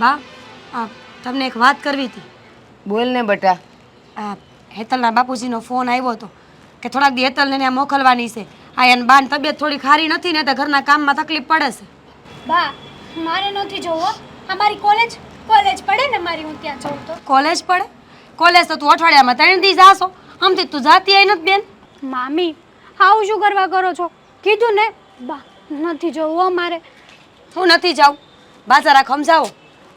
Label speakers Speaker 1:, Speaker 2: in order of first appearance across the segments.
Speaker 1: બા તમને એક વાત કરવી હતી.
Speaker 2: બોલ ને બટા.
Speaker 1: આ હેતલના બાપુજીનો ફોન આવ્યો હતો કે થોડાક દી હેતલને ત્યાં મોકલવાની છે. આ એને બાન તબિયત થોડી ખારી નથી ને તો ઘરના કામમાં તકલીફ પડે છે.
Speaker 3: બા મારે નથી જોવો. અમારી કોલેજ કોલેજ પડે ને મારી હું ત્યાં જઉં તો.
Speaker 1: કોલેજ પડે? કોલેજ તો તું અઠવાડિયામાં ત્રણ દી જાશો. આમથી તું જાતી આવી નથી બેન.
Speaker 3: મામી આવું શું કરવા કરો છો? કીધું ને? બા નથી જોવું અમારે
Speaker 1: હું નથી જાઉં. બાજારા ખમજાવો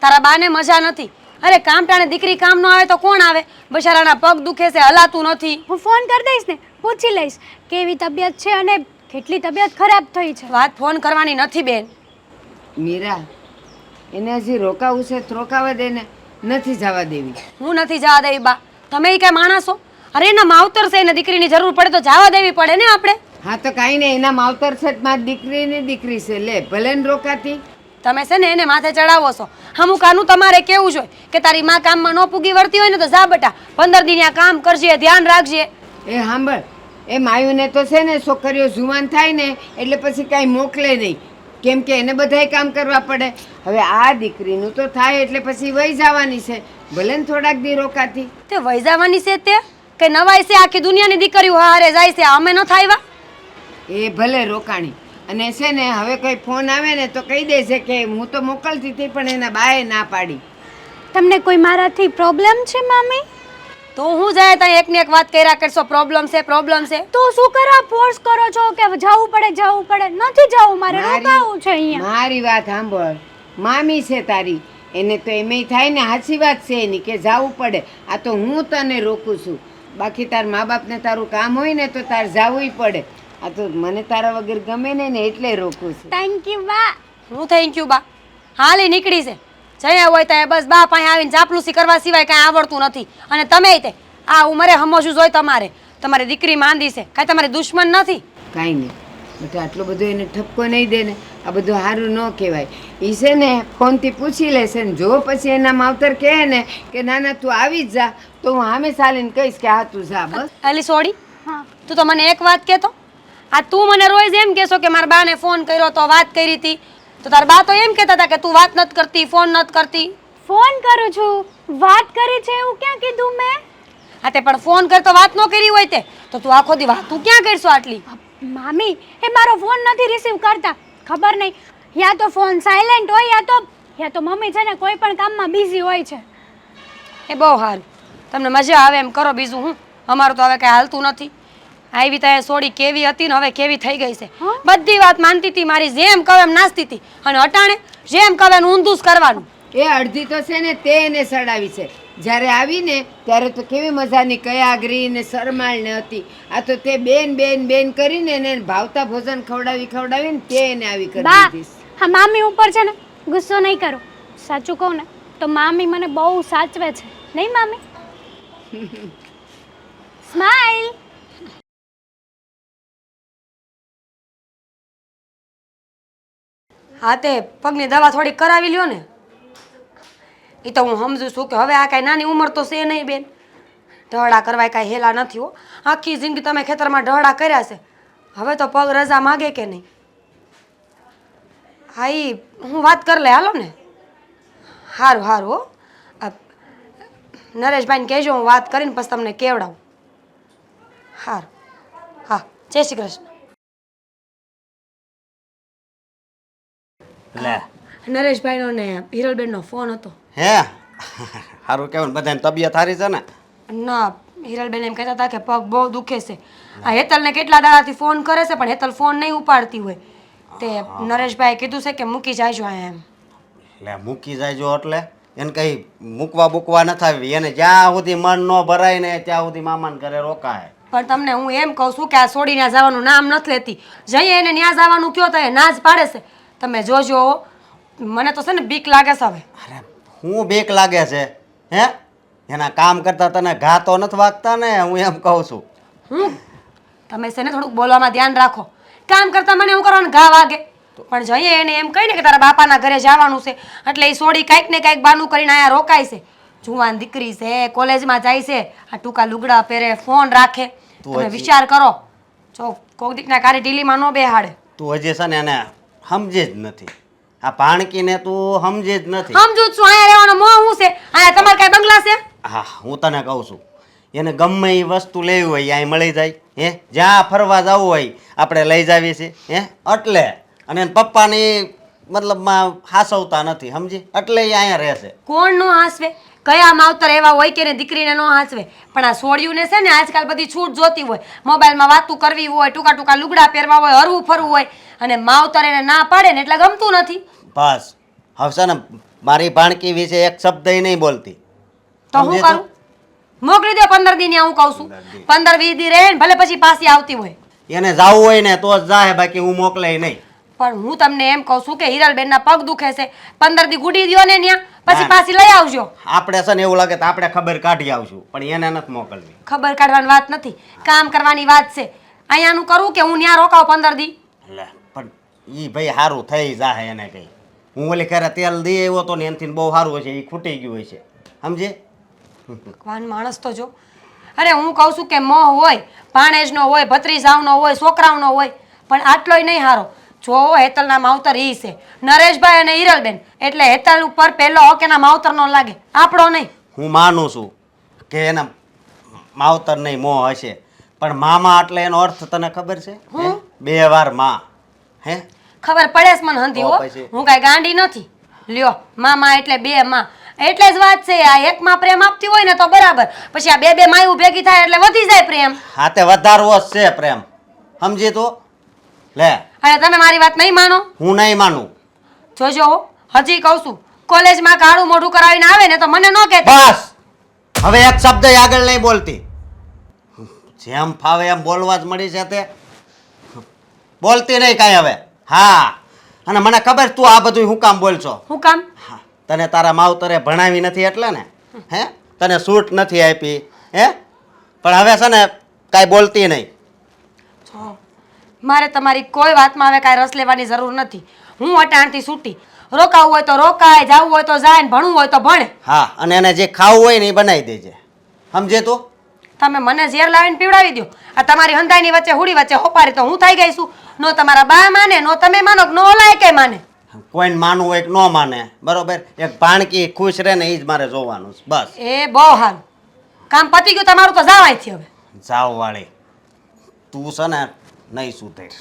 Speaker 1: તારા બાને મજા નથી. અરે કામ ટાણે દીકરી કામ ન આવે તો કોણ આવે? બચારાના પગ દુખે છે હલાતું નથી.
Speaker 3: હું ફોન કરી દઈશ ને પૂછી લઈશ કેવી તબિયત છે અને કેટલી તબિયત ખરાબ થઈ છે.
Speaker 1: વાત ફોન કરવાની નથી બેન.
Speaker 2: મીરા એને હજી રોકાવું છે તો રોકાવા દે ને નથી જવા દેવી.
Speaker 1: હું નથી જવા દેવી બા. તમે કઈ માણસો? અરે એના માવતર છે એને દીકરીની જરૂર પડે તો જવા દેવી પડે ને આપણે?
Speaker 2: હા તો કાંઈ નહીં એના માવતર છે મારી દીકરીની દીકરી છે. લે ભલે ને રોકાતી.
Speaker 1: તમે છે ને એને માથે ચડાવો છો. અમુક આનું તમારે કેવું જોઈએ કે તારી માં કામમાં ન પૂગી વળતી હોય ને તો જા બેટા પંદર દિન આ કામ કરજે ધ્યાન રાખજે.
Speaker 2: એ સાંભળ એ માયુને તો છે ને છોકરીઓ જુવાન થાય ને એટલે પછી કાંઈ મોકલે નહીં. કેમ કે એને બધાય કામ કરવા પડે. હવે આ દીકરીનું તો થાય એટલે પછી વહી જવાની છે. ભલે ને થોડાક દી રોકાતી.
Speaker 1: તે વહી જવાની છે તે? કે નવાય છે આખી દુનિયાની દીકરીઓ હારે જાય છે અમે ન થાય
Speaker 2: એ ભલે રોકાણી અને છે ને હવે કોઈ ફોન આવે ને તો કહી દેશે કે હું તો મોકલતી હતી પણ એના બાએ ના પાડી.
Speaker 3: તમને કોઈ મારાથી પ્રોબ્લેમ છે મામી?
Speaker 1: તો હું જાય ત્યાં એકને એક વાત કર્યા કરશો પ્રોબ્લેમ છે પ્રોબ્લેમ છે.
Speaker 3: તો શું કરો? ફોર્સ કરો છો કે જવું પડે જવું પડે? નથી જવું મારે રોકાવું છે અહીંયા.
Speaker 2: મારી વાત સાંભળ. મામી છે તારી. એને તો એમેય થાય ને સાચી વાત છે એની કે જાવું પડે. આ તો હું તને રોકું છું. બાકી તાર મા બાપને તારું કામ હોય ને તો તાર જાવુંય પડે. આ તો મને તારા વગર ગમે નહીં ને એટલે રોકું છું.
Speaker 3: થેન્ક યુ બા.
Speaker 1: હું થેન્ક યુ બા. હાલી નીકળી છે. જયા હોય ત્યાં બસ બા પાસે આવીને ચાપલુસી કરવા સિવાય કાંઈ આવડતું નથી. અને તમે તે આ ઉંમરે હમોશું જોઈ તમારે. તમારી દીકરી માંદી છે. કાંઈ તમારી દુશ્મન નથી?
Speaker 2: કાંઈ નહીં. બેટા આટલો બધો એને ઠપકો નહીં દે ને. આ બધું સારું ન કહેવાય. એ છે ને ફોનથી પૂછી લેશે ને જો પછી એના માવતર કહે ને કે ના ના તું આવી જ જા. તો હું સામે સાલીને કહીશ કે હા તું જા. બસ.
Speaker 1: અલી સોડી
Speaker 3: હા.
Speaker 1: તું તો મને એક વાત કહેતો. આ તું મને રોજ એમ કહેશો કે મારા બાને ફોન કર્યો તો વાત કરી હતી. તો તારા બા તો એમ કહેતા હતા કે તું વાત નથી કરતી ફોન નથી કરતી.
Speaker 3: ફોન કરું છું. વાત કરી છે એવું ક્યાં કીધું મેં?
Speaker 1: હા તે પણ ફોન કર તો વાત ન કરી હોય તે. તો તું આખો દી વાત તું ક્યાં કરશો આટલી?
Speaker 3: મામી એ મારો ફોન નથી રિસીવ કરતા. ખબર નહીં. યા તો ફોન સાયલેન્ટ હોય યા તો યા તો મમ્મી છે ને કોઈ પણ કામમાં બિઝી હોય છે.
Speaker 1: એ બહુ સારું તમને મજા આવે એમ કરો બીજું હું. અમારું તો હવે કાંઈ હાલતું નથી. આવી ત્યાં સોડી કેવી હતી ને હવે કેવી થઈ ગઈ છે. બધી વાત માનતી હતી મારી જેમ કહે એમ નાચતી હતી. અને અટાણે જેમ કહે એનું ઊંધું જ કરવાનું.
Speaker 2: એ અડધી તો છે ને તે એને સડાવી છે. જ્યારે આવીને ત્યારે તો કેવી મજાની કયાગરી ને શરમાળ ને હતી. આ તો તે બેન બેન બેન કરીને એને ભાવતા ભોજન ખવડાવી ખવડાવીને તે એને આવી કરી દીધી
Speaker 3: હા મામી ઉપર છે ને ગુસ્સો નહીં કરો. સાચું કહું ને તો મામી મને બહુ સાચવે છે. નહીં મામી? સ્માઈલ
Speaker 1: હા તે પગની દવા થોડી કરાવી લ્યો ને. એ તો હું સમજુ છું કે હવે આ કાંઈ નાની ઉંમર તો છે નહીં બેન. ઢહડા કરવાય કાંઈ હેલા નથી હો. આખી જિંદગી તમે ખેતરમાં ઢહડા કર્યા છે. હવે તો પગ રજા માગે કે નહીં? હા એ હું વાત કરી લે, હાલો ને. સારું સારું હો. નરેશભાઈને કહેજો, હું વાત કરીને પછી તમને કેવડાવું. સારું હા, જય શ્રી કૃષ્ણ.
Speaker 4: લે.
Speaker 1: નરેશભાઈનો ને હિરલબેનનો ફોન હતો.
Speaker 4: હે? સારું કહેવાય બધાની તબિયત સારી છે ને?
Speaker 1: ના હિરલબેન એમ કહેતા હતા કે પગ બહુ દુખે છે. આ હેતલને કેટલા દાડાથી ફોન કરે છે પણ હેતલ ફોન નહીં ઉપાડતી હોય. તે નરેશભાઈએ કીધું છે કે મૂકી જાયજો આ એમ.
Speaker 4: એટલે મૂકી જાયજો એટલે? એને કંઈ મૂકવા બૂકવા ન થાવી એને જ્યાં સુધી મન ન ભરાય ને ત્યાં સુધી મામાને ઘરે રોકાય.
Speaker 1: પણ તમને હું એમ કહું છું કે આ છોડીને જવાનું નામ નથી લેતી. જઈએ એને ત્યાં જવાનું કયો તો એ ના જ પાડે છે. તમે જોજો મને તો છે ને બીક લાગે છે હવે.
Speaker 4: અરે હું બેક લાગે છે હે? એના કામ કરતા તને ઘા તો નથી વાગતા ને હું એમ કહું છું.
Speaker 1: હું તમે છે ને થોડુંક બોલવામાં ધ્યાન રાખો. કામ કરતા મને એવું કરવાનું ઘા વાગે. પણ જઈએ એને એમ કહીને કે તારા બાપાના ઘરે જવાનું છે. એટલે એ સોડી કાંઈક ને કાંઈક બાનું કરીને અહીંયા રોકાય છે. જુવાન દીકરી છે કોલેજમાં જાય છે. આ ટૂંકા લુગડા પહેરે ફોન રાખે.
Speaker 4: તું
Speaker 1: તમે
Speaker 4: હજી-
Speaker 1: વિચાર કરો. જો કોક દીકના કારી ઢીલીમાં ન બેહાડે.
Speaker 4: તું હજી છે ને એને સમજી જ નથી. આ ભાણકીને તું સમજી જ નથી.
Speaker 1: સમજુ છું અહીંયા રહેવાનો મોહ હું છે? અહીંયા તમારે કઈ બંગલા છે?
Speaker 4: હા હું તને કહું છું. એને ગમે એ વસ્તુ લેવી હોય અહીં મળી જાય. હે? જ્યાં ફરવા જવું હોય આપણે લઈ જાવી છે હે? એટલે. અને પપ્પાની મતલબમાં હાસવતા નથી સમજી? એટલે એ અહીંયા રહેશે
Speaker 1: કોણ નો હાંસવે? કયા માવતર એવા હોય કે ને દીકરીને ન હાંચવે પણ આ સોડિયુંને છે ને આજકાલ બધી છૂટ જોતી હોય. મોબાઈલમાં વાતું કરવી હોય ટૂંકા ટૂંકા લુગડા પહેરવા હોય હરવું ફરવું હોય અને માવતર એને ના પાડે ને એટલે ગમતું નથી.
Speaker 4: બસ. હવે છે ને મારી ભાણકી વિશે એક શબ્દ નહીં બોલતી.
Speaker 1: તો હું
Speaker 4: સમજે તો?
Speaker 1: કરું? મોકલી દે પંદર દી હું કહું છું. પંદર વીસ દી રહે ને ભલે પછી પાછી આવતી હોય.
Speaker 4: એને જાવું હોય ને તો જ જાહે બાકી હું મોકલે નહીં.
Speaker 1: પણ હું તમને એમ કહું છું કે હિરલબેનના પગ દુખે છે. પંદર દી ગુડી દ્યો ને ત્યાં પછી પાછી લઈ આવજો.
Speaker 4: આપણે છે ને એવું લાગે તો આપણે ખબર કાઢી આવશું પણ એને નથી મોકલવી.
Speaker 1: ખબર કાઢવાની વાત નથી. કામ કરવાની વાત છે. અહીંયાનું કરું કે હું ત્યાં રોકાવ પંદર દી?
Speaker 4: લે પણ ઈ ભાઈ સારું થઈ જાહે એને કઈ. હું ઓલી ખરે તેલ દઈ આવ્યો તો ને એનથી બહુ સારું હશે એ ખૂટી ગયું હોય છે સમજે
Speaker 1: ભગવાન માણસ તો જો. અરે હું કહું છું કે મોહ હોય ભાણેજનો હોય ભત્રીજાવનો હોય છોકરાઓનો હોય પણ આટલોય નહીં હારો. જો હેતલના માવતર ઈ છે. નરેશભાઈ અને હિરલબેન એટલે હેતલ ઉપર પહેલો હક એના માવતરનો લાગે. આપણો નહીં.
Speaker 4: હું માનું છું કે એના માવતર નહીં મોહ હશે. પણ મામા એટલે એનો અર્થ તને ખબર છે? હે? બે વારમાં. હે?
Speaker 1: ખબર પડે છે મને હંધી હો.
Speaker 4: તો પછી?
Speaker 1: હું કાંઈ ગાંડી નથી. લ્યો મામા એટલે બે માં. એટલે જ વાત છે આ એકમાં પ્રેમ આપતી હોય ને તો બરાબર. પછી આ બે બે માયું ભેગી થાય એટલે વધી જાય પ્રેમ.
Speaker 4: હાથે વધારવો જ છે પ્રેમ. સમજી તું? લે.
Speaker 1: અને તમે મારી વાત નહીં માનો?
Speaker 4: હું નહીં માનું.
Speaker 1: જોજો હજી કહું છું કોલેજમાં કાળું મોઢું કરાવીને આવે ને તો મને ન કહેતા.
Speaker 4: બસ! હવે એક શબ્દ આગળ નહીં બોલતી. જેમ ફાવે એમ બોલવા જ મળી છે તે બોલતી નહીં કાંઈ હવે. હા. અને મને ખબર તું આ બધું હું કામ બોલશો?
Speaker 1: હું કામ?
Speaker 4: હા, તને તારા માવતરે ભણાવી નથી એટલે ને? હે? તને સૂટ નથી આપી. હે? પણ હવે છે ને કાંઈ બોલતી નહીં.
Speaker 1: મારે તમારી કોઈ વાતમાં હવે કાંઈ રસ લેવાની જરૂર નથી. હું અટાણથી છૂટી રોકાવું હોય તો રોકાય જવું હોય તો જાય ને ભણવું હોય તો ભણે.
Speaker 4: હા અને એને જે ખાવું હોય ને એ બનાવી દેજે. સમજે તો?
Speaker 1: તમે મને ઝેર લાવીને પીવડાવી દો આ તમારી હંધાઈની વચ્ચે હુડી વચ્ચે હોપારી તો હું થઈ ગઈ છું નો તમારા બા માને નો તમે માનો કે નો ઓલાય કે માને.
Speaker 4: કોઈને માનવું હોય કે ન માને બરોબર? એક ભાણકી ખુશ રહે ને એ જ મારે જોવાનું છે બસ.
Speaker 1: એ બહુ સારું કામ પતી ગયું તમારું તો જાવાય છે હવે.
Speaker 4: જાવ વાળી. તું છે ને નહીં સુધર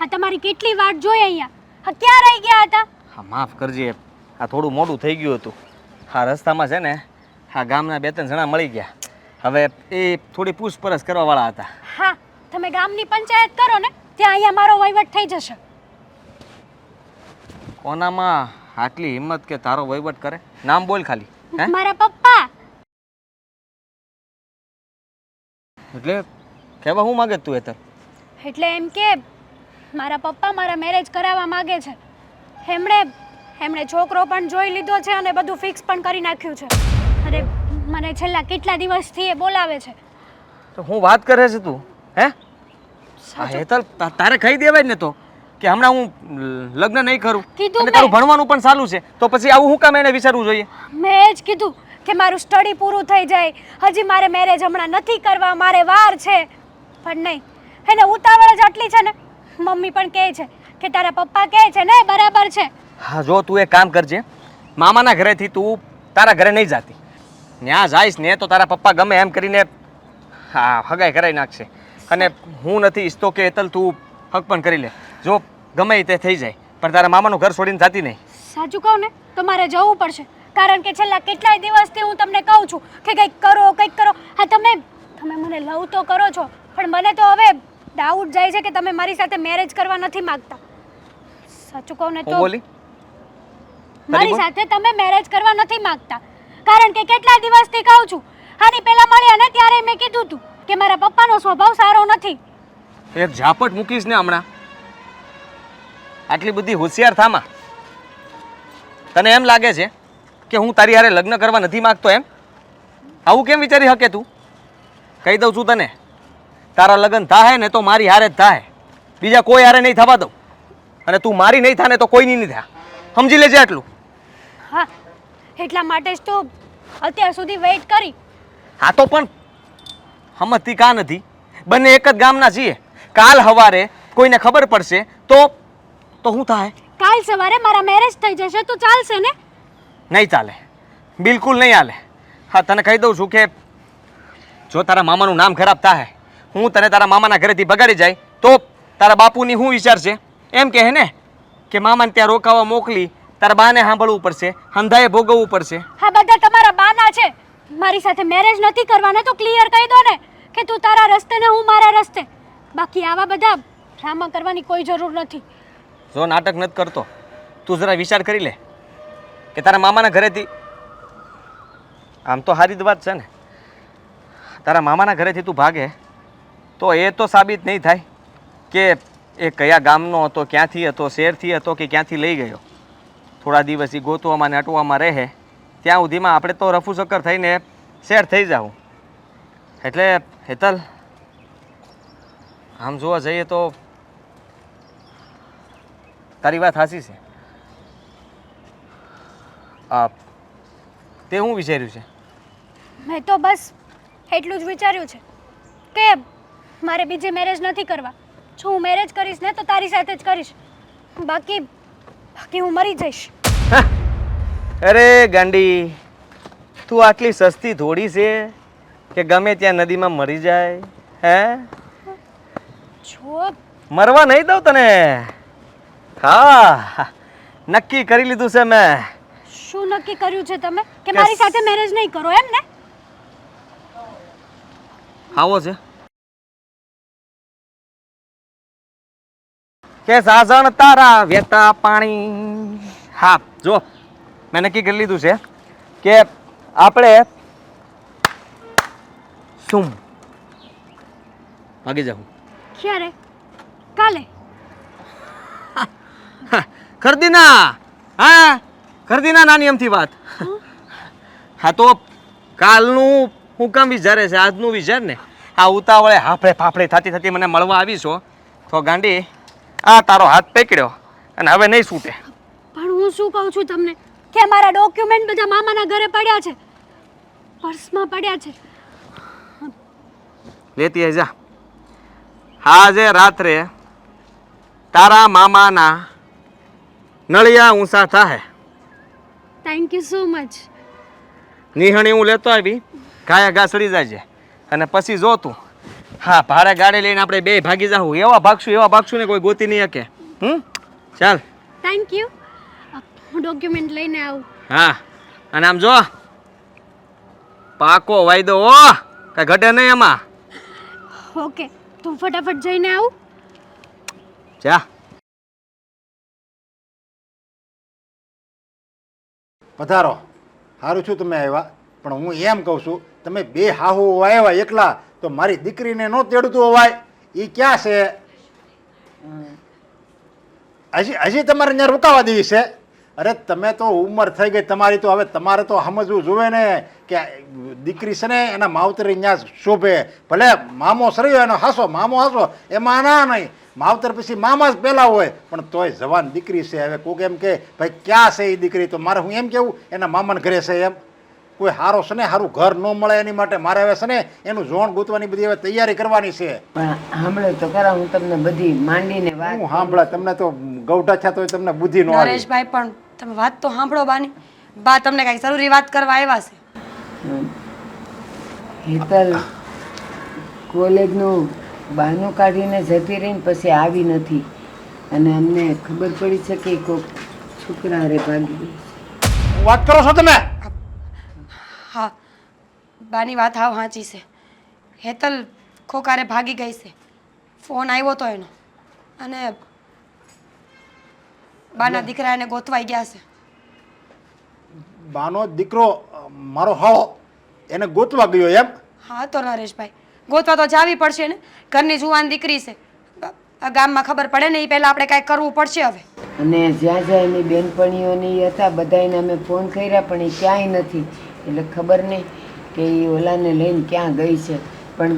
Speaker 3: હા તમારી કેટલી વાટ જોઈ અહીંયા? હા ક્યાં રહી ગયા હતા?
Speaker 5: હા માફ કરજે આ થોડું મોડું થઈ ગયું હતું. હા રસ્તામાં છે ને હા ગામના બે ત્રણ જણા મળી ગયા. હવે એ થોડી પૂછપરછ કરવાવાળા હતા.
Speaker 3: હા તમે ગામની પંચાયત કરો ને ત્યાં અહીંયા મારો વહીવટ થઈ જશે.
Speaker 5: કોનામાં આટલી હિંમત કે તારો વહીવટ કરે? નામ બોલ ખાલી
Speaker 3: મારા પપ્પા.
Speaker 5: એટલે કહેવા હું માગે તું એતર
Speaker 3: એટલે એમ કે મારા પપ્પા મારા મેરેજ કરાવવા માગે છે. એમણે એમણે છોકરો પણ જોઈ લીધો છે અને બધું ફિક્સ પણ કરી નાખ્યું છે. અરે મને છેલ્લા કેટલા દિવસથી એ બોલાવે છે.
Speaker 5: તો હું વાત કરે છે તું હે? હા હેતલ તારે કહી દેવાય ને તો. કે હમણાં હું લગ્ન નહીં કરું
Speaker 3: કીધું
Speaker 5: અને તારું ભણવાનું પણ સારું છે તો પછી આવું હું કામ એને વિચારવું જોઈએ?
Speaker 3: મેં એ જ કીધું કે મારું સ્ટડી પૂરું થઈ જાય. હજી મારે મેરેજ હમણાં નથી કરવા મારે વાર છે. પણ નહીં. એને ઉતાવળ જ આટલી છે ને. મમ્મી પણ કહે છે કે તારા પપ્પા કહે છે ને બરાબર છે.
Speaker 5: હા જો તું એ કામ કરજે. મામાના ઘરેથી તું તારા ઘરે નહીં જાતી. ત્યાં જઈશ ને તો તારા પપ્પા ગમે એમ કરીને હા હગાઈ કરાવી નાખશે. અને હું નથી ઈચ્છતો કે હેતલ તું હક પણ કરી લે. જો ગમે તે થઈ જાય પણ તારા મામાનું ઘર છોડીને જતી નહીં.
Speaker 3: સાચું કહું ને તો મારે જવું પડશે. કારણ કે છેલ્લા કેટલાય દિવસથી હું તમને કહું છું કે કંઈક કરો કંઈક કરો. હા તમે તમે મને લવ તો કરો છો પણ મને તો હવે ડાઉટ જાય છે કે તમે મારી સાથે મેરેજ કરવા નથી માંગતા. સાચું કહું ને તો
Speaker 5: બોલી?
Speaker 3: મારી સાથે તમે મેરેજ કરવા નથી માંગતા. કારણ કે કેટલા દિવસથી કહું છું આની પહેલા મળ્યા ને ત્યારે મેં કીધું હતું કે મારા પપ્પાનો સ્વભાવ સારો નથી.
Speaker 5: એક ઝાપટ મૂકીશ ને હમણાં. આટલી બધી હોશિયાર થામાં? તને એમ લાગે છે કે હું તારી હારે લગ્ન કરવા નથી માગતો એમ? આવું કેમ વિચારી શકે તું? કહી દઉં છું તને તારા લગ્ન થાય ને તો મારી હારે જ થાય બીજા કોઈ હારે નહીં થવા દઉં. અને તું મારી નહીં થાને તો કોઈની નહીં થા. સમજી લેજે આટલું.
Speaker 3: હા એટલા માટે જ તો અત્યાર સુધી વેઇટ કરી.
Speaker 5: હા તો પણ હમતી કા નથી? બંને એક જ ગામના છીએ. કાલ હવારે કોઈને ખબર પડશે તો તો શું થાય?
Speaker 3: કાલ સવારે મારા મેરેજ થઈ જશે તો ચાલશે ને?
Speaker 5: નહીં ચાલે. બિલકુલ નહીં હાલે. હા તને કહી દઉં છું કે જો તારા મામાનું નામ ખરાબ થાય હું તને તારા મામાના ઘરેથી બગાડી જાય તો તારા બાપુની શું વિચાર છે એમ કહે ને કે મામાને ત્યાં રોકાવા મોકલી તારા બાને સાંભળવું પડશે હંધાએ ભોગવવું પડશે.
Speaker 3: હા બધા તમારા બાના છે. મારી સાથે મેરેજ નથી કરવાના તો ક્લિયર કહી દો ને કે તું તારા રસ્તે ને હું મારા રસ્તે. બાકી આવા બધા ડ્રામા કરવાની કોઈ જરૂર નથી.
Speaker 5: જો નાટક નથી કરતો, તું જરા વિચાર કરી લે કે તારા મામાના ઘરેથી, આમ તો સારી જ વાત છે ને, તારા મામાના ઘરેથી તું ભાગે, તો એ તો સાબિત નહીં થાય કે એ કયા ગામનો હતો, ક્યાંથી હતો શહેરથી હતો કે ક્યાંથી લઈ ગયો. થોડા દિવસ એ ગોતવામાં ને અટવામાં રહે, ત્યાં સુધીમાં આપણે તો રફુ ચક્કર થઈને શેર થઈ જાઉં. એટલે હેતલ, આમ જોવા જઈએ તો તારી વાત સાચી છે. આ તે હું વિચાર્યું છે?
Speaker 3: મેં તો બસ એટલું જ વિચાર્યું છે કે મારે બીજે મેરેજ નથી કરવા. જો હું મેરેજ કરીશ ને તો તારી સાથે જ કરીશ. બાકી બાકી હું મરી જઈશ.
Speaker 5: અરે ગાંડી તું આટલી સસ્તી થોડી છે કે ગમે ત્યાં નદીમાં મરી જાય હે?
Speaker 3: જો
Speaker 5: મરવા નહીં દઉં તને. હા નક્કી કરી લીધું છે મેં.
Speaker 3: શું નક્કી કર્યું છે તમે? કે મારી સાથે મેરેજ નહીં કરો એમ ને?
Speaker 5: આવો છે. કે સાજણ તારા વેતા પાણી. હા જો મેં નક્કી કરી લીધું છે કે આપણે શું? ભાગી જાઉં.
Speaker 3: ક્યારે? કાલે?
Speaker 5: ખરીદી ના હા ખરદીના નાની એમથી વાત. હા તો કાલનું હું કામ વિચારે છે આજનું વિચાર ને. આ ઉતાવળે હાફળે ફાફડે થતી થતી મને મળવા આવીશો તો ગાંડી આ તારો હાથ પકડ્યો અને હવે નહીં છૂટે.
Speaker 3: પણ હું શું કહું છું તમને? કે મારા ડોક્યુમેન્ટ બધા મામાના ઘરે પડ્યા છે. પર્સમાં પડ્યા છે.
Speaker 5: લેતી જા. આજે રાત્રે તારા મામાના નળિયા ઊંચા થાહે.
Speaker 3: થેન્ક યુ સો મચ
Speaker 5: નિહણી હું લેતો આવી ગાયા ઘા સડી જાય અને પછી જો તું. હા ભાડે ગાડી લઈને આપણે બે ભાગી જાઉં એવા ભાગશું એવા ભાગશું ને કોઈ ગોતી નહીં શકે. હમ? ચાલ.
Speaker 3: થેન્ક યુ હું ડોક્યુમેન્ટ લઈને આવું.
Speaker 5: હા. અને આમ જો. પાકો વાયદો ઓ કઈ ઘટે નહીં એમાં.
Speaker 3: ઓકે તું ફટાફટ જઈને આવું.
Speaker 5: જા.
Speaker 6: પધારો. સારું છું તમે આવ્યા, પણ હું એમ કહું છું, તમે બે હાહુ આવ્યા એકલા, તો મારી દીકરીને ન તેડતું હોવાય એ ક્યાં છે? હજી હજી તમારે ત્યાં રોકાવા દેવી છે. અરે તમે તો ઉંમર થઈ ગઈ, તમારી તો હવે તમારે તો સમજવું જોવે ને કે દીકરી છે ને એના માવતરી ત્યાં શોભે. ભલે મામો સર્યો, એનો હાસો, મામો હાસો, એમાં ના નહીં. માવતર પછી મામા જ પહેલા હોય. પણ તોય જવાન દીકરી છે હવે. કોક એમ કે ભાઈ ક્યાં છે એ દીકરી? તો મારે હું એમ કેવું એના મામાને ઘરે છે એમ. કોઈ સારો છે ને સારું ઘર ન મળે એની માટે મારે હવે છે ને એનું જોણ ગૂંથવાની બધી હવે તૈયારી કરવાની છે.
Speaker 2: પણ સાંભળો તો ખરા હું તમને બધી માંડીને વાત
Speaker 6: હું સાંભળે તમને તો ગૌઠા છે તો તમને બુદ્ધિ નો આવી.
Speaker 1: નરેશભાઈ પણ તમે વાત તો સાંભળો બાની. બા તમને કઈ જરૂરી વાત કરવા આવ્યા છે.
Speaker 2: હેતલ કોલેજનું બહાનું કાઢીને જતી રહીને પછી આવી નથી. અને અમને ખબર પડી છે કે કોઈક છોકરા રે ભાગી ગઈ
Speaker 6: વાત કરો છો તમે?
Speaker 1: હા બાની વાત હાવ સાચી છે. હેતલ ખોકારે ભાગી ગઈ છે. ફોન આવ્યો તો એનો. અને બાના દીકરા એને ગોતવાઈ ગયા છે.
Speaker 6: બાનો દીકરો મારો હાળો એને ગોતવા ગયો એમ?
Speaker 1: હા તો નરેશભાઈ. ગોતવા તો જાવી પડશે ને? ઘરની જુવાન દીકરી છે. આ ગામમાં ખબર પડે ને એ પહેલાં આપણે કાંઈક કરવું પડશે હવે.
Speaker 2: અને જ્યાં જ્યાં એની બેનપણીઓની હતા બધાને અમે ફોન કર્યા પણ એ ક્યાંય નથી. એટલે ખબર નહીં કે એ ઓલાને લઈને ક્યાં ગઈ છે. પણ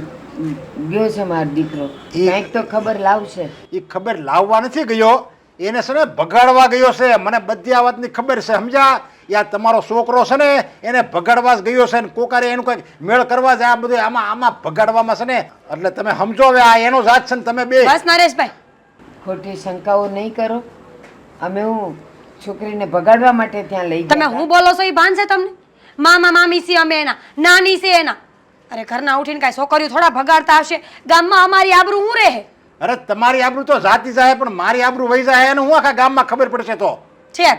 Speaker 2: ગયો છે મારો દીકરો. કાંઈક તો ખબર લાવશે.
Speaker 6: એ ખબર લાવવા નથી ગયો. એને છે ને ભગાડવા ગયો છે. મને બધી આ વાતની ખબર છે સમજ્યા? યા તમારો છોકરો છે ને એને ભગાડવા જ ગયો છે ને કોકારે એનું કંઈક મેળ કરવા જાય આ બધું આમાં આમાં ભગાડવામાં છે ને. એટલે તમે સમજો હવે આ એનો જાત છે ને તમે બે.
Speaker 1: બસ નરેશભાઈ.
Speaker 2: ખોટી શંકાઓ નહીં કરો. અમે હું છોકરીને ભગાડવા માટે ત્યાં લઈ
Speaker 1: તમે હું બોલો છો એ ભાન છે તમને? મામા મામી છે અમે એના નાની છે એના. અરે ઘરના ઉઠીને કાંઈ છોકરીઓ થોડા ભગાડતા હશે. ગામમાં અમારી આબરૂ હું રહે?
Speaker 6: અરે તમારી આબરૂ તો જાતી જાય પણ મારી આબરૂ વહી જાય અને હું આખા ગામમાં ખબર પડશે તો?
Speaker 1: છેક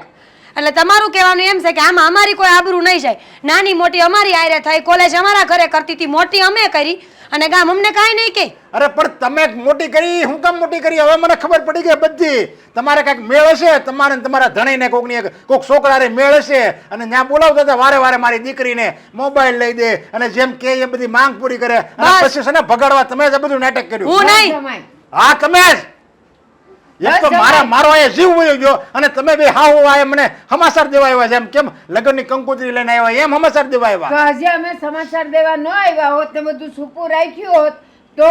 Speaker 1: એટલે તમારું કહેવાનું એમ છે કે આમાં અમારી કોઈ આબરૂ નહીં જાય. નાની મોટી અમારી આયરે થઈ કોલેજ અમારા ઘરે કરતી હતી મોટી અમે કરી. અને ગામ અમને કાંઈ નહીં કે.
Speaker 6: અરે પણ તમે મોટી કરી હું કામ મોટી કરી? હવે મને ખબર પડી ગઈ બધી. તમારે કાંઈક મેળ હશે? તમારે ને તમારા ધણીને કોકની કોક છોકરાને મેળ હશે? અને ત્યાં બોલાવતા હતા વારે વારે મારી દીકરીને મોબાઈલ લઈ દે. અને જેમ કે એ બધી માંગ પૂરી કરે અને. પછી છે ને ભગાડવા તમે જ બધું નાટક કર્યું.
Speaker 1: હું નહીં.
Speaker 6: હા તમે જ. એક તો મારા. મારો અહીંયા જીવ વયો ગયો અને તમે બે હાવ આ મને સમાચાર દેવા આવ્યા છે. એમ કેમ? લગ્નની કંકોત્રી લઈને આવ્યા એમ સમાચાર દેવા આવ્યા.
Speaker 2: હજી અમે સમાચાર દેવા ન આવ્યા હોત ને બધું સૂકું રાખ્યું હોત તો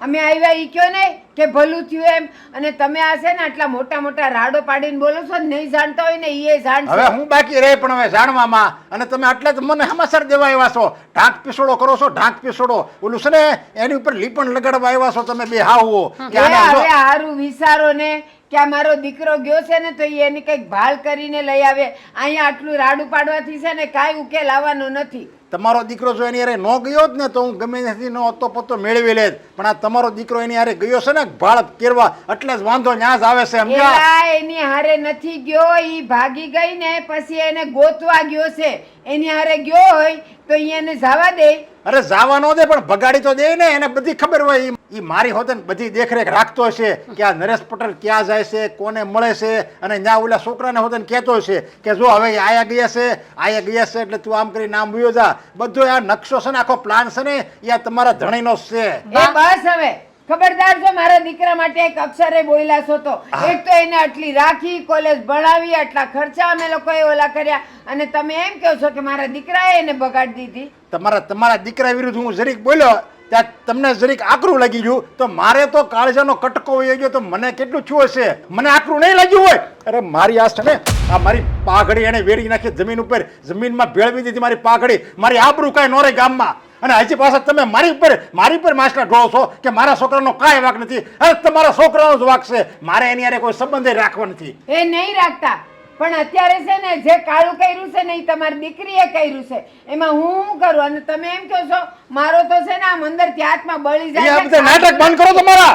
Speaker 2: અમે આવ્યા ઈ કયો ને કે ભલું થયું એમ. અને તમે આ છે ને આટલા મોટા મોટા રાડો પાડીને બોલો છો ને નહીં જાણતા હોય ને એ
Speaker 6: હવે હું બાકી રહે પણ હવે જાણવામાં. અને તમે આટલા જ મને હમાસર દેવા આવ્યા છો. ઢાંક પીસોડો કરો છો ઢાંક પીસોડો. ઓલું છે ને એની ઉપર લીપણ લગાડવા આવ્યા છો તમે બે હાવો કે
Speaker 2: એ હવે હારું વિચારો ને કે આ મારો દીકરો ગયો છે ને તો એની કંઈક ભાળ કરીને લઈ આવે. અહીંયા આટલું રાડું પાડવાથી છે ને કાંઈ ઉકેલ આવવાનો નથી.
Speaker 6: તમારો દીકરો જો એની હારે ન ગયો જ ને તો હું ગમે ત્યાંથી ન હતો પત્તો મેળવી લેત. પણ આ તમારો દીકરો એની હારે ગયો છે ને ભાળ કેરવા એટલે જ વાંધો ન્યાસ આવે છે સમજ્યા?
Speaker 2: એની હારે નથી ગયો ઈ ભાગી ગઈ ને પછી એને ગોતવા ગયો છે. એની હારે ગયો હોય તો એને જવા દે.
Speaker 6: અરે જવા ન દે પણ ભગાડી તો દે ને એને બધી ખબર હોય. ઈ- ઈ મારી હોતે બધી દેખરેખ રાખતો હશે કે આ નરેશ પટેલ ક્યાં જાય છે કોને મળે છે અને ત્યાં ઓલા છોકરાને હોતે કહેતો હશે કે જો હવે આયા ગયા છે આયા ગયા છે એટલે તું આમ કરી નામ ભૂયો જા. બધો આ નકશો છે ને આખો પ્લાન છે ને એ આ તમારા ધણીનો જ છે.
Speaker 2: એ બસ હવે. ખબરદાર જો મારા દીકરા માટે એક અક્ષરે બોલ્યા છો તો. એક તો એને આટલી રાખી કોલેજ ભણાવી આટલા ખર્ચા અમે લોકોએ ઓલા કર્યા. અને તમે એમ કહો છો કે મારા દીકરાએ એને બગાડી દીધી.
Speaker 6: તમારા તમારા દીકરા વિરુદ્ધ હું જરીક બોલ્યો ત્યાં તમને જરીક આકરું લાગી ગયું. તો મારે તો કાળજાનો કટકો હોય ગયો તો મને કેટલું છું હશે? મને આકરું નહીં લાગ્યું હોય? અરે મારી આ છે ને આ મારી પાઘડી એને વેરી નાખી જમીન ઉપર. જમીનમાં ભેળવી દીધી મારી પાઘડી. મારી આબરૂ કાંઈ નો રે ગામમાં. અને હજી પાછા તમે મારી ઉપર મારી ઉપર માછલા ઢોળો છો કે મારા છોકરાનો કાંઈ વાક નથી? અરે તમારા છોકરાનો જ વાક છે. મારે એની અરે કોઈ સંબંધ રાખવા નથી.
Speaker 2: એ નહીં રાખતા. પણ અત્યારે છે ને જે કાળું કર્યું છે ને એ તમારી દીકરીએ કર્યું છે. એમાં હું શું કરું? અને તમે એમ કહો છો મારો તો છે ને આમ અંદર હાથમાં બળી જાય
Speaker 6: નાટક બંધ કરો તમારા.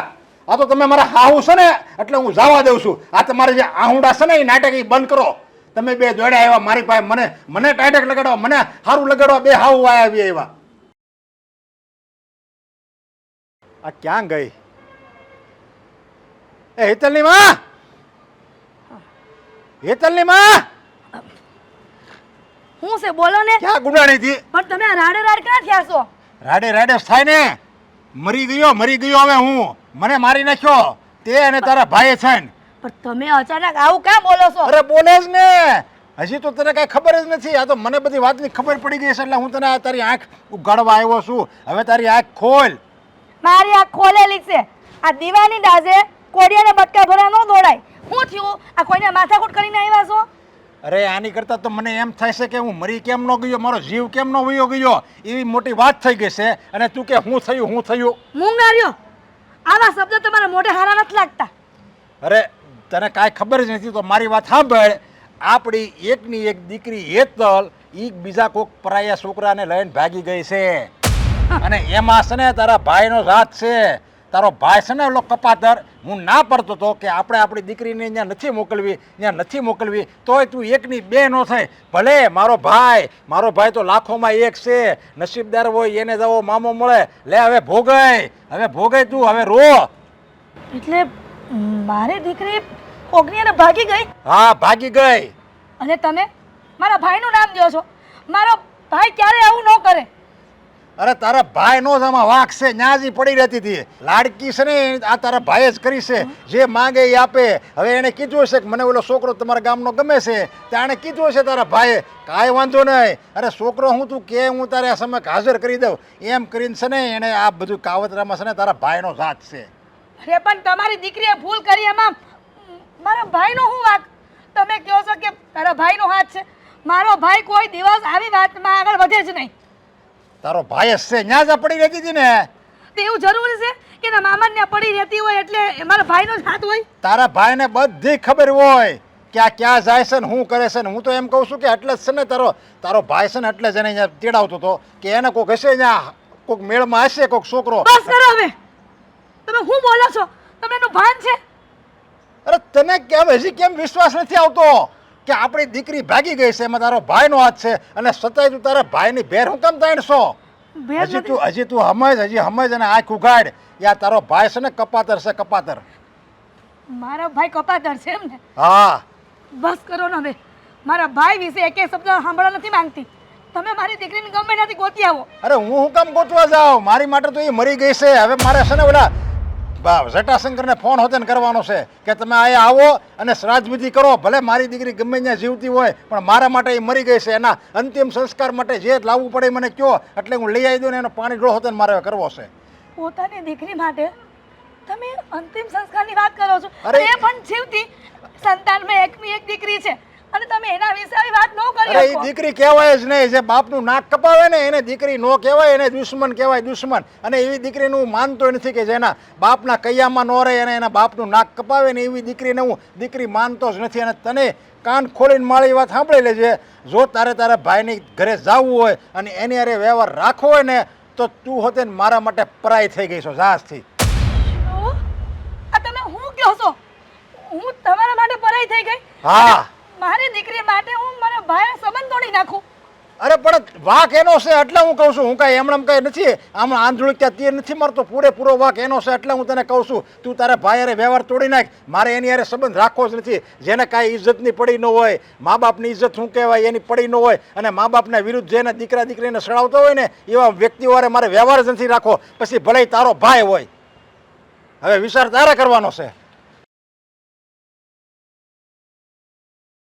Speaker 6: આ તો તમે મારા હાહુ છે ને એટલે હું જવા દઉં છું. આ તમારે જે આહુડા છે ને એ નાટક એ બંધ કરો. તમે બે દોડ્યા આવ્યા મારી પાસે મને મને ટાટક લગાડવા મને સારું લગાડવા બે હાહુ આવ્યા આ ક્યાં ગઈ? એ હેતલની માં! હેતલની માં!
Speaker 3: હું છે બોલો ને.
Speaker 6: ક્યાં ગુડાણી થી
Speaker 3: પણ તમે રાડે રાડ ક્યાં થયા છો?
Speaker 6: રાડે રાડે થાય ને. મરી ગયો મરી ગયો હવે હું. મને મારી નાખ્યો. તે અને તારા ભાઈએ છે ને.
Speaker 3: પણ તમે અચાનક આવું ક્યાં બોલો છો?
Speaker 6: અરે બોલે જ ને. હજી તો તને કઈ ખબર જ નથી. આ તો મને બધી વાતની ખબર પડી ગઈ છે એટલે હું તને આ તારી આંખ ઉગાડવા આવ્યો છું. હવે તારી આંખ ખોલ.
Speaker 3: મારી આંખ ખોલેલી છે. આ દીવાની દાઝે કોડિયાને બટકા ભરા ન દોડાય. શું થયું? આ કોઈને માથાકૂટ કરીને આવ્યા છો?
Speaker 6: અરે આની કરતા તો મને એમ થાય છે કે હું મરી કેમ ન ગયો મારો જીવ કેમ ન વયો ગયો? એવી મોટી વાત થઈ ગઈ છે. અને તું કે હું થયું હું થયું?
Speaker 3: મૂંગાર્યો. આવા શબ્દ તમારા મોઢે હારા નથી લાગતા.
Speaker 6: અરે તને કાંઈ ખબર જ નથી તો મારી વાત સાંભળ. આપણી એકની એક દીકરી હેતલ એક બીજા કોક પરાયા છોકરાને લઈને ભાગી ગઈ છે. અને એમાં છે ને તારા ભાઈનો સાથ છે. તારો ભાઈ છે ને ઓલો કપાતર હું ના પડતો હતો કે આપણે આપણી દીકરીને અહીંયા નથી મોકલવી ત્યાં નથી મોકલવી તોય તું એકની બે નો થાય. ભલે મારો ભાઈ મારો ભાઈ તો લાખોમાં એક છે નસીબદાર હોય એને જવો મામો મળે. લે હવે ભોગાય હવે ભોગાય તું હવે રો.
Speaker 3: એટલે મારી દીકરી ઓગણીને ભાગી ગઈ?
Speaker 6: હા ભાગી ગઈ.
Speaker 3: અને તમે મારા ભાઈનું નામ દો છો. મારો ભાઈ ક્યારે આવું ન કરે?
Speaker 6: અરે તારા ભાઈ નો વાક છે, ન્યાજી પડી રહેતી હતી. લાડકી છે ને, આ તારા ભાઈએ જ કરી છે. જે માંગે એ આપે. હવે એને કીધું હશે કે મને ઓલો છોકરો તમારા ગામનો ગમે છે. ત્યાં કીધું હશે તારા ભાઈએ, કાંઈ વાંધો નહીં. અરે છોકરો હું તું કે હું તારે આ સમય હાજર કરી દઉં. એમ કરીને છે ને એને આ બધું કાવતરામાં છે ને, તારા ભાઈનો જાત છે.
Speaker 3: અરે, પણ તમારી દીકરીએ ભૂલ કરી એમાં મારા ભાઈનો શું વાક? તમે કહો છો કે તારા ભાઈનો હાથ છે.
Speaker 7: મારો ભાઈ કોઈ દિવસ આવી વાતમાં આગળ વધે જ નહીં.
Speaker 6: તારો ભાઈ જ છે ન્યા જ આ પડી રહેતી હતી ને?
Speaker 7: તે એવું જરૂરી છે કે એના મામાને ત્યાં પડી રહેતી હોય એટલે મારા ભાઈનો જ હાથ હોય?
Speaker 6: તારા ભાઈને બધી ખબર હોય કે આ ક્યાં જાય છે ને શું કરે છે ને હું તો એમ કહું છું કે એટલે જ છે ને તારો તારો ભાઈ છે ને એટલે જ એને અહીંયા તેડાવતો હતો કે એને કોક હશે અહીંયા કોઈક મેળમાં હશે કોઈક છોકરો.
Speaker 7: બસ કરો હવે. તમે શું બોલો છો? તમને એનું ભાન છે?
Speaker 6: અરે તને કેમ હજી કેમ વિશ્વાસ નથી આવતો? કે આપણી દીકરી ભાગી ગઈ છે એમાં તારો ભાઈનો હાથ છે અને સતાય તું તારા ભાઈની ભેર હું કેમ તાણશો? હજી તું હજી તું હમજ હજી હમજ અને આંખ ઉઘાડ. યા તારો ભાઈ છે ને કપાતર છે કપાતર.
Speaker 7: મારા ભાઈ કપાતર છે એમ ને?
Speaker 6: હા.
Speaker 7: બસ કરો ને હવે. મારા ભાઈ વિશે એક શબ્દ સાંભળવા નથી માંગતી. તમે મારી દીકરીને ગમે ત્યાંથી ગોતી આવો.
Speaker 6: અરે હું હું કામ ગોતવા જાઉં? મારી માટે તો એ મરી ગઈ છે. હવે મારે છે ને ઓલા જટાશંકરને ફોન હોતે કરવાનો છે કે તમે અહીંયા આવો અને શ્રાદ્ધવિધિ કરો ભલે મારી દીકરી ગમે ત્યાં જીવતી હોય પણ મારા માટે એ મરી ગઈ છે. એના અંતિમ સંસ્કાર માટે જે લાવવું પડે મને કયો એટલે હું લઈ આવી દઉં ને એનો પાણી ડોળ હોતે મારે કરવો છે.
Speaker 7: પોતાની દીકરી માટે તમે અંતિમ સંસ્કારની વાત કરો છો.
Speaker 6: અરે-
Speaker 7: એ પણ જીવતી. સંતાનમાં એકની એક દીકરી છે. અને તમે એના વિશે આવી વાત ન કરી
Speaker 6: અરે એ દીકરી કહેવાય જ નહીં જે બાપનું નાક કપાવે ને એને દીકરી નો કહેવાય એને દુશ્મન કહેવાય દુશ્મન. અને એવી દીકરીનું હું માનતો નથી કે જેના બાપના કૈયામાં ન રહે અને એના બાપનું નાક કપાવે ને એવી દીકરીને હું દીકરી માનતો જ નથી. અને તને કાન ખોલીને મારી વાત સાંભળી લેજે. જો તારે તારા ભાઈની ઘરે જવું હોય અને એની અરે વ્યવહાર રાખવો હોય ને તો તું હોતે મારા માટે પરાય થઈ ગઈ છો જાસથી
Speaker 7: આ તમે હું કહો છો? હું તમારા માટે પરાય થઈ ગઈ?
Speaker 6: હા.
Speaker 7: મારી દીકરી માટે હું મારા ભાઈ સંબંધ તોડી નાખું.
Speaker 6: અરે, પણ વાક એનો છે એટલે હું કહું છું, હું કાંઈ એમણે કઈ નથી, આમ આંધળું ત્યાં તીર નથી મારતો, પૂરેપૂરો વાક એનો છે એટલે હું તને કહું છું, તું તારા ભાઈ અરે વ્યવહાર તોડી નાખ, મારે એની હારે સંબંધ રાખવો જ નથી, જેને કાંઈ ઇજ્જતની પડી ન હોય મા બાપની ઇજ્જત શું કહેવાય, એની પડી ન હોય, અને મા બાપના વિરુદ્ધ જેને દીકરા દીકરીને સડાવતો હોય ને, એવા વ્યક્તિઓ અરે મારે વ્યવહાર જ નથી રાખવો, પછી ભલે તારો ભાઈ હોય. હવે વિચાર તારે કરવાનો છે.